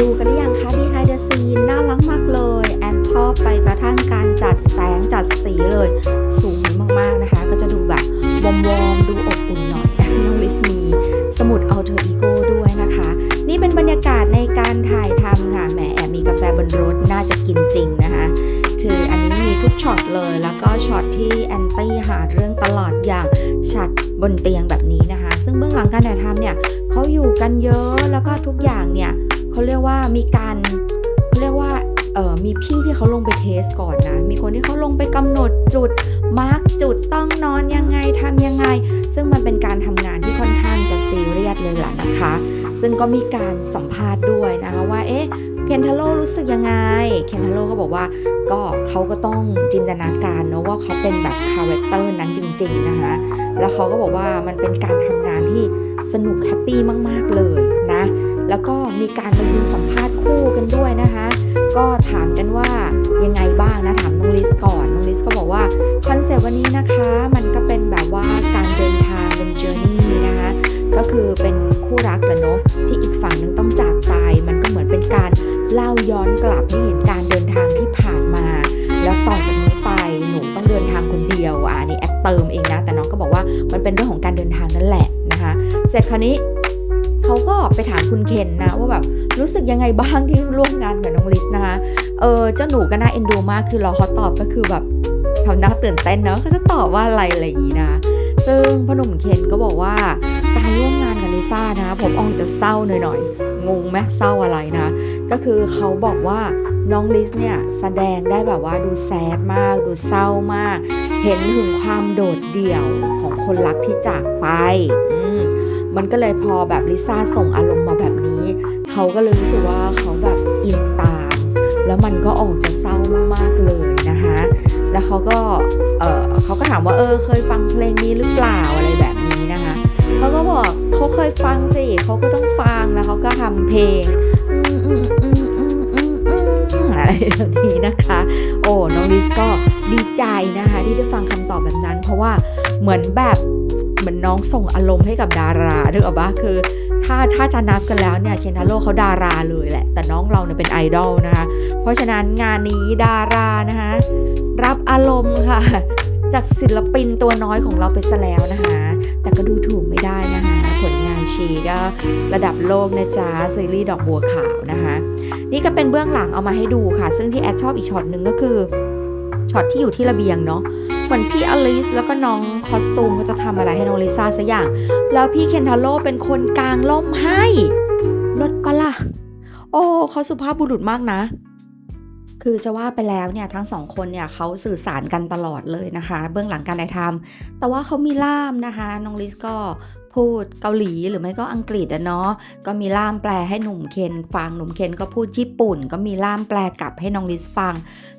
ดูกันหรือยังคะ behind the scene น่ารักมากเลย แอนชอบไปกระทั่งการจัดแสงจัดสีเลย สูงมากๆนะคะ ก็จะดูแบบวอมๆดูอบอุ่นหน่อยนะน้องลิสมี สมุด alter ego ด้วยนะคะ นี่เป็นบรรยากาศในการถ่ายทำค่ะแหมแอบมีกาแฟบนรถน่าจะกินจริงนะคะ คืออันนี้มีทุกช็อตเลยแล้วก็ช็อตที่แอนตี้หาเรื่องตลอดอย่างฉัดบนเตียงแบบนี้นะคะ ซึ่งเบื้องหลังการถ่ายทำเนี่ยเขาอยู่กันเยอะแล้วก็ทุกอย่างเนี่ย เขาเรียกว่ามีการเขาเรียกว่าเออมีพี่ที่เขาลงไปเทสก่อนนะ มีคนที่เขาลงไปกำหนดจุด มาร์กจุดต้องนอนยังไงทำยังไง ซึ่งมันเป็นการทำงานที่ค่อนข้างจะซีเรียสเลยล่ะนะคะ ซึ่งก็มีการสัมภาษณ์ด้วยนะคะว่าเอ๊ะเคนทาโร่รู้สึกยังไง เคนทาโร่ก็บอกว่าก็เขาก็ต้องจินตนาการเนอะว่าเขาเป็นแบบคาแรคเตอร์นั้นจริงๆนะคะ แล้วเขาก็บอกว่ามันเป็นการทำงานที่สนุกแฮปปี้มากๆเลยนะ แล้วก็มีการมายืนสัมภาษณ์คู่กันด้วยนะคะ ก็ถามกันว่ายังไงบ้างนะถามน้องลิสก่อนน้องลิสก็บอกว่าคอนเซปต์วันนี้นะคะมันก็เป็นแบบว่าการเดินทางเป็น journey นะคะก็คือเป็นคู่รักแหละเนาะที่อีกฝั่งหนึงต้องจากไป มันก็เหมือนเป็นการเล่าย้อนกลับให้เห็นการเดินทางที่ผ่านมา แล้วต่อจากนี้ไปหนูต้องเดินทางคนเดียวอะนนี้แอปเติมเองนะแต่น้องก็บอกว่ามันเป็นเรื่องของการเดินทางนั่นแหละนะคะ เสร็จคราวนี้ เขาก็ไปถามคุณเคนนะว่าแบบรู้สึกยังไงบ้างที่ร่วมงานกับน้องลิสนะคะเออเจ้าหนูก็น่าเอ็นดูมากคือรอเขาตอบก็คือแบบทำหน้าตื่นเต้นเนาะเขาจะตอบว่าอะไรอะไรอย่างนี้นะ ซึ่งพ่อหนุ่มเคนก็บอกว่าการร่วมงานกับลิซ่านะ ผมอองจะเศร้าหน่อยๆงงไหมเศร้าอะไรนะ ก็คือเขาบอกว่าน้องลิสเนี่ยแสดงได้แบบว่าดูแซดมาก ดูเศร้ามาก เห็นถึงความโดดเดี่ยวของคนรักที่จากไป อื มันก็เลยพอแบบลิซ่าส่งอารมณ์มาแบบนี้ เขาก็เลยรู้สึกว่าเขาแบบอินตามแล้วมันก็ออกจะเศร้ามากๆเลยนะคะ แล้วเขาก็เออเขาก็ถามว่าเออเคยฟังเพลงนี้หรือเปล่าอะไรแบบนี้นะคะ เขาก็บอกเขาเคยฟังสิเขาก็ต้องฟังแล้วเขาก็ทำเพลงอืมอืมอืมอืมอืมอืมอะไรแบบนี้นะคะ โอ้น้องลิสก็ดีใจนะคะที่ได้ฟังคำตอบแบบนั้น เพราะว่าเหมือนแบบ เหมือนน้องส่งอารมณ์ให้กับดารานึกออกปะคือ ถ้าถ้าจะนับกันแล้วเนี่ยเคนทาโร่เขาดาราเลยแหละ แต่น้องเราเนี่ยเป็นไอดอลนะคะ เพราะฉะนั้นงานนี้ดารานะคะรับอารมณ์ค่ะ จากศิลปินตัวน้อยของเราไปซะแล้วนะคะ แต่ก็ดูถูกไม่ได้นะคะ ผลงานชีก็ระดับโลกนะจ๊ะซีรีส์ดอกบัวขาวนะคะ นี่ก็เป็นเบื้องหลังเอามาให้ดูค่ะ ซึ่งที่แอดชอบอีกช็อตหนึ่งก็คือช็อตที่อยู่ที่ระเบียงเนาะ เหมือนพี่อลิสแล้วก็น้องคอสตูมก็จะทำอะไรให้น้องลิซ่าสักอย่าง แล้วพี่เคนทาโร่เป็นคนกลางล่มให้ลดปะล่ะ โอ้เขาสุภาพบุรุษมากนะ คือจะว่าไปแล้วเนี่ยทั้งสองคนเนี่ยเขาสื่อสารกันตลอดเลยนะคะ เบื้องหลังการถ่ายทำแต่ว่าเขามีล่ามนะคะน้องลิสก็ พูดเกาหลีหรือไม่ก็อังกฤษอะเนาะก็มีล่ามแปลให้หนุ่มเคนฟังหนุ่มเคนก็พูดญี่ปุ่น ก็มีล่ามแปลกลับให้น้องลิสฟัง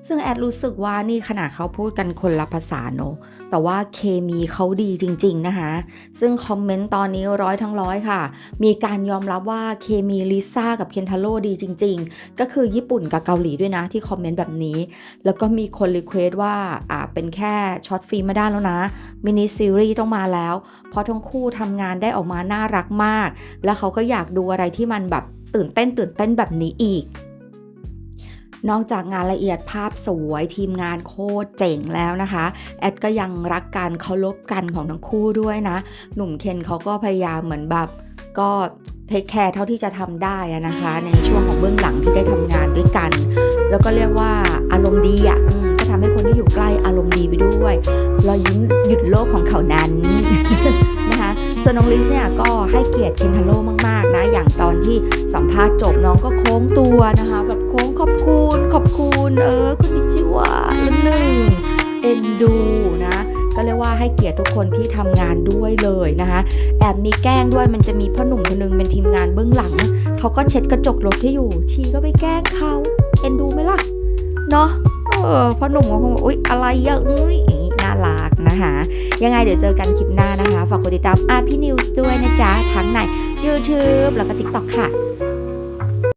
ซึ่งแอดรู้สึกว่านี่ขนาดเขาพูดกันคนละภาษาเนอะแต่ว่าเคมีเขาดีจริง ๆ นะคะ ซึ่งคอมเมนต์ตอนนี้ร้อยทั้งร้อยค่ะ มีการยอมรับว่าเคมีลิซ่ากับเคนทาโร่ดีจริง ๆ ก็คือญี่ปุ่นกับเกาหลีด้วยนะที่คอมเมนต์แบบนี้ แล้วก็มีคนรีเควสว่าอ่าเป็นแค่ช็อตฟิล์มไม่ได้แล้วนะมินิซีรีส์ต้องมาแล้ว เพราะทั้งคู่ทำงานได้ออกมาน่ารักมาก แล้วเขาก็อยากดูอะไรที่มันแบบตื่นเต้นตื่นเต้นแบบนี้อีก นอกจากงานละเอียดภาพสวยทีมงานโคตรเจ๋งแล้วนะคะ แอดก็ยังรักการเคารพกันของทั้งคู่ด้วยนะ หนุ่มเคนเขาก็พยายามเหมือนแบบก็เทคแคร์เท่าที่จะทำได้อะนะคะ ในช่วงของเบื้องหลังที่ได้ทำงานด้วยกัน แล้วก็เรียกว่าอารมณ์ดีอะอืมก็ทำให้คนที่อยู่ใกล้อารมณ์ดีไปด้วยรอยยิ้มหยุดโลกของเขานั้นนะคะ ส่วนน้องลิสเนี่ยก็ให้เกียรติเคนทาโร่มากๆนะ อย่างตอนที่สัมภาษณ์จบน้องก็โค้งตัวนะคะ แบบโค้งขอบคุณขอบคุณเออคุณนิจิวะคนหนึ่งเอ็นดูนะก็เรียกว่าให้เกียรติทุกคนที่ทำงานด้วยเลยนะคะแอบมีแกล้งด้วยมันจะมีพ่อหนุ่มคนนึงเป็นทีมงานเบื้องหลัง เขาก็เช็ดกระจกรถที่อยู่ ชีก็ไปแกล้งเขาเอ็นดูไหมล่ะ เนาะเออพ่อหนุ่มก็คงบอกอุ๊ยอะไรอย่างงี้อย่างงี้น่า รักนะคะ ยังไงเดี๋ยวเจอกันคลิปหน้านะคะ ฝากกดติดตามอาพี่นิวส์ด้วยนะจ๊ะ ทั้งใน YouTube แล้วก็ TikTok ค่ะ